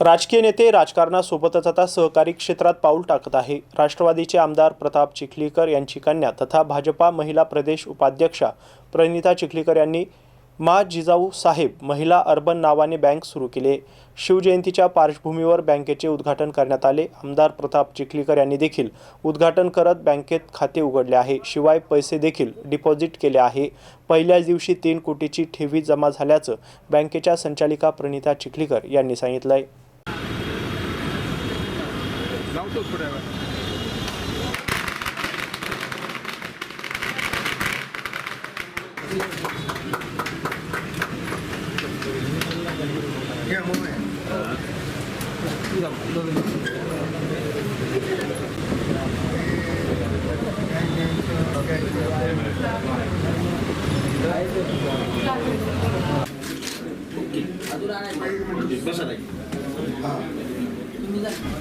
राजकीय नेते राजकारणासोबतच आता सहकारी क्षेत्रात पाऊल टाकत आहे. राष्ट्रवादीचे आमदार प्रताप चिखलीकर यांची कन्या तथा भाजपा महिला प्रदेश उपाध्यक्षा प्रणिता चिखलीकर यांनी मा जिजाऊ साहेब महिला अर्बन नावाने बँक सुरू केली. शिवजयंतीच्या पार्श्वभूमीवर बँकेचे उद्घाटन करण्यात आले. आमदार प्रताप चिखलीकर यांनी देखील उद्घाटन करत बँकेत खाते उघडले आहे. शिवाय पैसे देखील डिपॉझिट केले आहे. पहिल्याच दिवशी तीन कोटीची ठेवी जमा झाल्याचं बँकेच्या संचालिका प्रणिता चिखलीकर यांनी सांगितलं आहे L'auto breve. Yeah, one man. ಬಸ್ ಅದಾಗಿ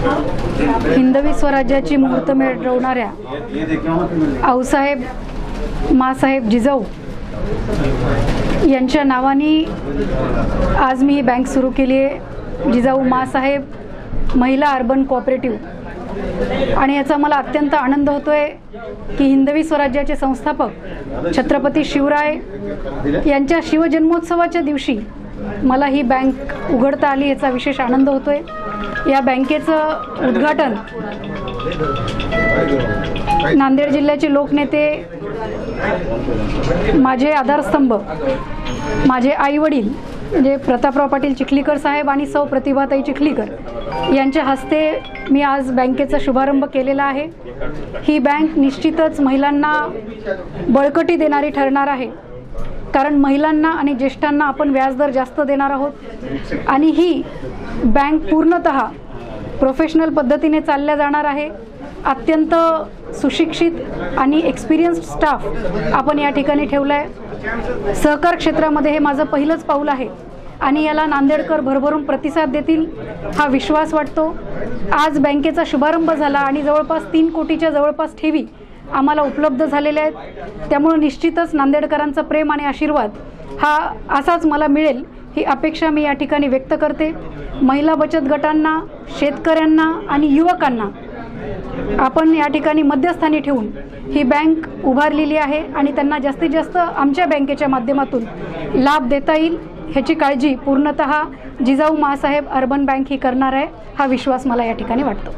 हिंदवी स्वराज्याची मुहूर्त मिळवणाऱ्या आऊसाहेब मासाहेब जिजाऊ यांच्या नावाने आज मी ही बँक सुरू केली आहे. जिजाऊ मासाहेब महिला अर्बन कोऑपरेटिव्ह. आणि याचा मला अत्यंत आनंद होतोय की हिंदवी स्वराज्याचे संस्थापक छत्रपती शिवराय यांच्या शिवजन्मोत्सवाच्या दिवशी मला ही बँक उघडता आली याचा विशेष आनंद होतोय. या बँकेचं उद्घाटन नांदेड जिल्ह्याचे लोकनेते माझे आधारस्तंभ माझे आई वडील म्हणजे प्रतापराव पाटील चिखलीकर साहेब आणि सौ प्रतिभाताई चिखलीकर यांच्या हस्ते मी आज बँकेचा शुभारंभ केलेला आहे. ही बँक निश्चितच महिलांना बळकटी देणारी ठरणार आहे. कारण महिलांना आणि ज्येष्ठांना आपण व्याजदर जास्त देणार आहोत. आणि ही बँक पूर्णत प्रोफेशनल पद्धतीने चालल्या जाणार आहे. अत्यंत सुशिक्षित आणि एक्सपिरियन्स्ड स्टाफ आपण या ठिकाणी ठेवला आहे सहकार क्षेत्रामध्ये हे माझं पहिलंच पाऊल आहे. आणि याला नांदेडकर भरभरून प्रतिसाद देतील हा विश्वास वाटतो. आज बँकेचा शुभारंभ झाला आणि जवळपास तीन कोटीच्या जवळपास ठेवी आम्हाला उपलब्ध झालेले आहेत. त्यामुळं निश्चितच नांदेडकरांचं प्रेम आणि आशीर्वाद हा असाच मला मिळेल ही अपेक्षा मी या ठिकाणी व्यक्त करते. महिला बचत गटांना शेतकऱ्यांना आणि युवकांना आपण या ठिकाणी मध्यस्थानी ठेवून ही बँक उभारलेली आहे आणि त्यांना जास्तीत जास्त आमच्या बँकेच्या माध्यमातून लाभ देता येईल ह्याची काळजी पूर्णत जिजाऊ मासाहेब अर्बन बँक ही करणार आहे हा विश्वास मला या ठिकाणी वाटतो.